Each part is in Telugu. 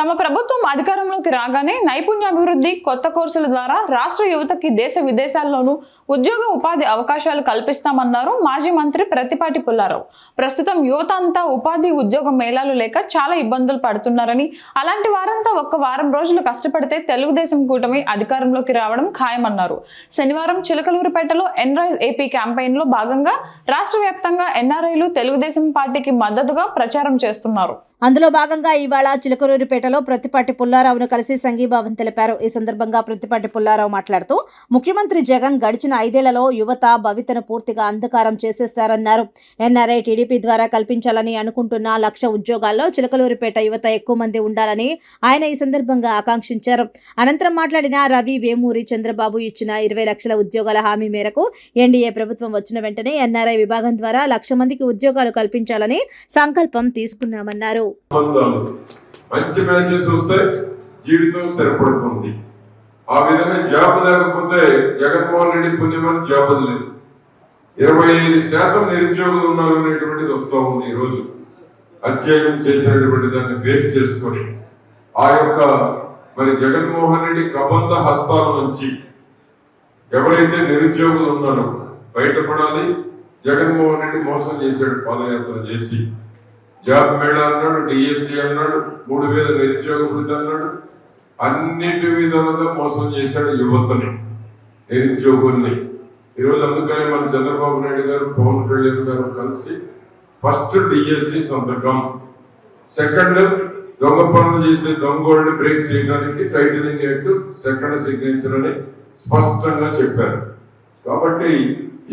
తమ ప్రభుత్వం అధికారంలోకి రాగానే నైపుణ్యాభివృద్ధి కొత్త కోర్సుల ద్వారా రాష్ట్ర యువతకి దేశ విదేశాల్లోనూ ఉద్యోగ ఉపాధి అవకాశాలు కల్పిస్తామన్నారు మాజీ మంత్రి ప్రతిపాటి పుల్లారావు. ప్రస్తుతం యువత అంతా ఉపాధి ఉద్యోగ మేళాలు లేక చాలా ఇబ్బందులు పడుతున్నారని అలాంటి వారంతా ఒక్క వారం రోజులు కష్టపడితే తెలుగుదేశం కూటమి అధికారంలోకి రావడం ఖాయమన్నారు. శనివారం చిలకలూరుపేటలో ఎన్రైజ్ ఏపీ క్యాంపెయిన్లో భాగంగా రాష్ట్ర వ్యాప్తంగా ఎన్ఆర్ఐలు తెలుగుదేశం పార్టీకి మద్దతుగా ప్రచారం చేస్తున్నారు. అందులో భాగంగా ఇవాళ చిలకరూరిపేటలో ప్రతిపాటి పుల్లారావును కలిసి సంఘీభావం తెలిపారు. ఈ సందర్భంగా ప్రతిపాటి పుల్లారావు మాట్లాడుతూ ముఖ్యమంత్రి జగన్ గడిచిన ఐదేళ్ళలో యువత భవితను పూర్తిగా అంధకారం చేసేశారన్నారు. ఎన్ఆర్ఐ టీడీపీ ద్వారా కల్పించాలని అనుకుంటున్న లక్ష ఉద్యోగాల్లో చిలకలూరిపేట యువత ఎక్కువ మంది ఉండాలని ఆయన ఈ సందర్భంగా ఆకాంక్షించారు. అనంతరం మాట్లాడిన రవి వేమూరి చంద్రబాబు ఇచ్చిన ఇరవై లక్షల ఉద్యోగాల హామీ మేరకు ఎన్డీఏ ప్రభుత్వం వచ్చిన వెంటనే ఎన్ఆర్ఐ విభాగం ద్వారా లక్ష మందికి ఉద్యోగాలు కల్పించాలని సంకల్పం తీసుకున్నామన్నారు. సంబంధాలు మంచి మెసేజ్ వస్తే జీవితం స్థిరపడుతుంది. ఆ విధంగా జాబ్ లేకపోతే జగన్మోహన్ రెడ్డి పుణ్యమని జాబులు లేదు ఇరవై ఐదు శాతం నిరుద్యోగులు ఉన్నారు అనేటువంటిది వస్తూ ఉంది ఈరోజు అధ్యయనం చేసినటువంటి దాన్ని బేస్ చేసుకొని ఆ యొక్క మరి జగన్మోహన్ రెడ్డి కబంధ హస్తాల నుంచి ఎవరైతే నిరుద్యోగులు ఉన్నారో బయటపడాలి. జగన్మోహన్ రెడ్డి మోసం చేశాడు పాదయాత్ర చేసి జాబ్ మేళ అన్నాడు డిఎస్సి అన్నాడు మూడు వేల నిరుద్యోగ వృద్ధి అన్నాడు. అన్నిటి విధాలుగా మోసం చేశాడు యువతని నిరుద్యోగుల్ని. ఈరోజు అందుకనే మన చంద్రబాబు నాయుడు గారు పవన్ కళ్యాణ్ గారు కలిసి ఫస్ట్ డిఎస్సి సంతకం సెకండ్ దొంగ పనులు చేసే దొంగోళ్ళని బ్రేక్ చేయడానికి టైటిలింగ్ యాక్ట్ సెకండ్ సిగ్నేచర్ అని స్పష్టంగా చెప్పారు. కాబట్టి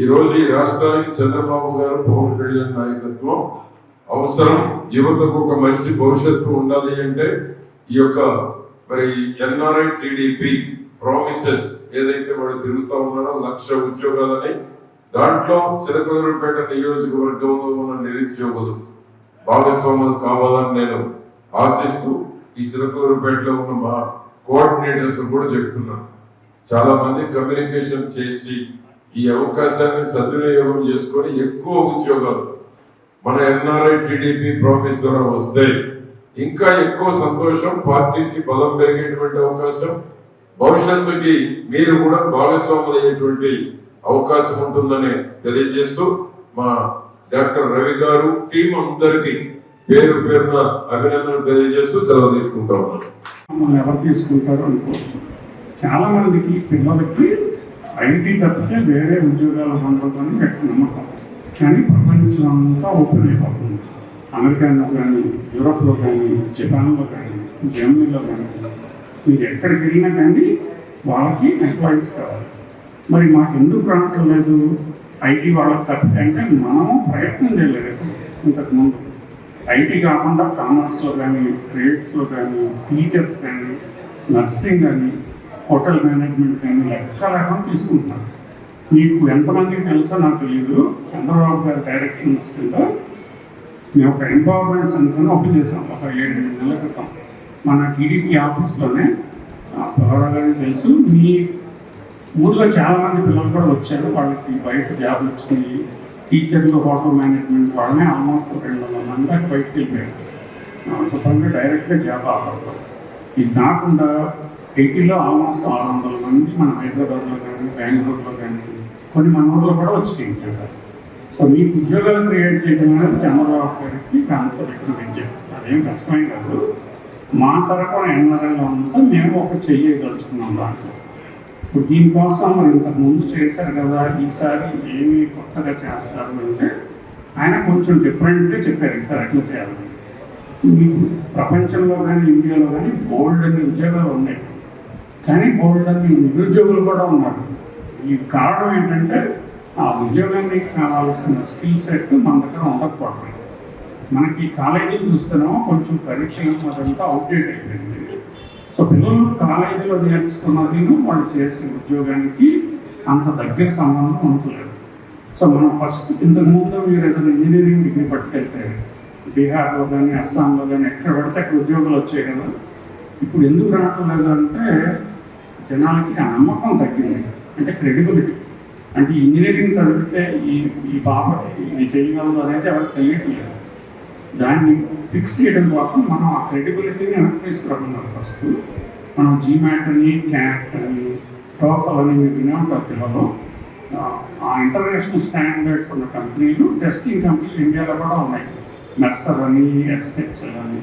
ఈ రోజు ఈ రాష్ట్రానికి చంద్రబాబు గారు పవన్ కళ్యాణ్ నాయకత్వం అవసరం యువతకు ఒక మంచి భవిష్యత్తు ఉండాలి అంటే ఈ యొక్క మరి ఎన్ఆర్ఐ టిడిపి ప్రామిసెస్ ఏదైతే వాడు తిరుగుతూ ఉన్నాడో లక్ష ఉద్యోగాలని దాంట్లో చిలకలూరుపేట నియోజకవర్గంలో ఉన్న నిరుద్యోగులు భాగస్వాములు కావాలని నేను ఆశిస్తూ ఈ చిలకలూరుపేటలో ఉన్న మా కోఆర్డినేటర్స్ కూడా చెప్తున్నాను. చాలా మంది కమ్యూనికేషన్ చేసి ఈ అవకాశాన్ని సద్వినియోగం చేసుకొని ఎక్కువ ఉద్యోగాలు మన ఎన్ఆర్ఐ టీడీపీ ప్రామిస్ ద్వారా వస్తే ఇంకా ఎక్కువ సంతోషం పార్టీకి బలం పెరిగేటువంటి అవకాశం భవిష్యత్తుకి మీరు కూడా భాగస్వాములు అయ్యేటువంటి అవకాశం ఉంటుందని తెలియజేస్తూ మా డాక్టర్ రవి గారు టీం అందరికీ పేరు పేరున అభినందనలు తెలియజేస్తూ సెలవు తీసుకుంటా ఉన్నాను. ఎవరు తీసుకుంటారో అనుకోవచ్చు. చాలా మందికి పిల్లలకి ఐటీ తప్పితే వేరే ఉద్యోగాలు పొందడం నమ్మకం. కానీ ప్రపంచం అంతా ఓపెన్ అయిపోతుంది. అమెరికాలో కానీ యూరోప్లో కానీ జపాన్లో కానీ జర్మనీలో కానీ. మీరు ఎక్కడికి వెళ్ళినా కానీ వాళ్ళకి ఎంప్లాయీస్ కావాలి. మరి మాకు ఎందుకు రావటం లేదు? ఐటీ వాళ్ళకి తప్పితే అంటే ప్రయత్నం చేయలేదు ఇంతకుముందు. ఐటీ కాకుండా కామర్స్లో కానీ ట్రేడ్స్లో కానీ టీచర్స్ కానీ నర్సింగ్ కానీ హోటల్ మేనేజ్మెంట్ కానీ ఎక్కడ లేకుండా మీకు ఎంతమందికి తెలుసో నాకు తెలియదు చంద్రబాబు గారి డైరెక్షన్స్ కింద మేము ఒక ఎంపవర్మెంట్ సెంటర్ని ఓపెన్ చేసాం ఒక ఏడు ఎనిమిది నెలల క్రితం. మన టీడీపీ ఆఫీస్లోనే పిల్లగానే తెలుసు. మీ ఊర్లో చాలామంది పిల్లలు కూడా వచ్చారు. వాళ్ళకి బయట జాబ్లు వచ్చినాయి టీచర్లు హోటల్ మేనేజ్మెంట్ వాళ్ళనే ఆల్మోస్ట్ రెండు వందల మంది దాకా బయటకు వెళ్ళిపోయారు. శుభ్రంగా డైరెక్ట్గా జాబ్ ఆఫర్ ఇది కాకుండా ఎయిటీలో ఆల్మోస్ట్ ఆరు వందల మంది మన హైదరాబాద్లో కానీ బెంగళూరులో కానీ కొన్ని మన ఊళ్ళో కూడా వచ్చి ఉద్యోగాలు సో మీకు ఉద్యోగాలు క్రియేట్ చేయడం అనేది చంద్రబాబు గారికి దాంతో పెట్టిన విద్య అదేం కష్టమే కాదు. మా తరపున ఎన్ఆర్ఐలో అంతా మేము ఒక చెయ్యదలుచుకున్నాం దాంట్లో. ఇప్పుడు దీనికోసం మరి ఇంతకు ముందు చేశారు కదా ఈసారి ఏమి కొత్తగా చేస్తారు అంటే ఆయన కొంచెం డిఫరెంట్గా చెప్పారు ఈసారి అట్లా చేయాలని మీకు ప్రపంచంలో కానీ ఇండియాలో కానీ బోల్డ్ అన్ని ఉద్యోగాలు ఉన్నాయి. కానీ బోల్డ్ అన్ని నిరుద్యోగులు కూడా ఉన్నారు. ఈ కారణం ఏంటంటే ఆ ఉద్యోగానికి కావాల్సిన స్కిల్ సెట్ మన దగ్గర ఉండకపోవడం మనకి కాలేజీలు చూస్తున్నామో కొంచెం పరీక్షలు అదంతా అవుట్డేట్ అయిపోయింది. సో పిల్లలు కాలేజీలో నేర్చుకున్నది వాళ్ళు చేసే ఉద్యోగానికి అంత దగ్గర సంబంధం ఉండలేదు. సో మనం ఫస్ట్ ఇంతకుముందు మీరు ఏదైనా ఇంజనీరింగ్ డిగ్రీ పట్టుకెళ్తే బీహార్లో కానీ అస్సాంలో కానీ ఎక్కడ పడితే అక్కడ ఉద్యోగాలు వచ్చాయి కదా. ఇప్పుడు ఎందుకు రావటం లేదంటే అంటే జనాలకి ఆ నమ్మకం తగ్గింది. అంటే క్రెడిబిలిటీ అంటే ఇంజనీరింగ్ చదివితే ఈ ఈ పాప ఇది చేయగలదు అనేది ఎవరికి తెలియట్లేదు. దాన్ని ఫిక్స్ చేయడం కోసం మనం ఆ క్రెడిబిలిటీని వెనక్కి తీసుకురాకున్నారు ఫస్ట్ మనం జీమాట్ అని క్యాట్ అని టోఫల్ అని మీరు వినే ఉంటారు పిల్లలు. ఆ ఇంటర్నేషనల్ స్టాండర్డ్స్ ఉన్న కంపెనీలు టెస్టింగ్ కంపెనీలు ఇండియాలో కూడా ఉన్నాయి. మెర్సర్ అని ఎస్హెచ్ఎల్ అని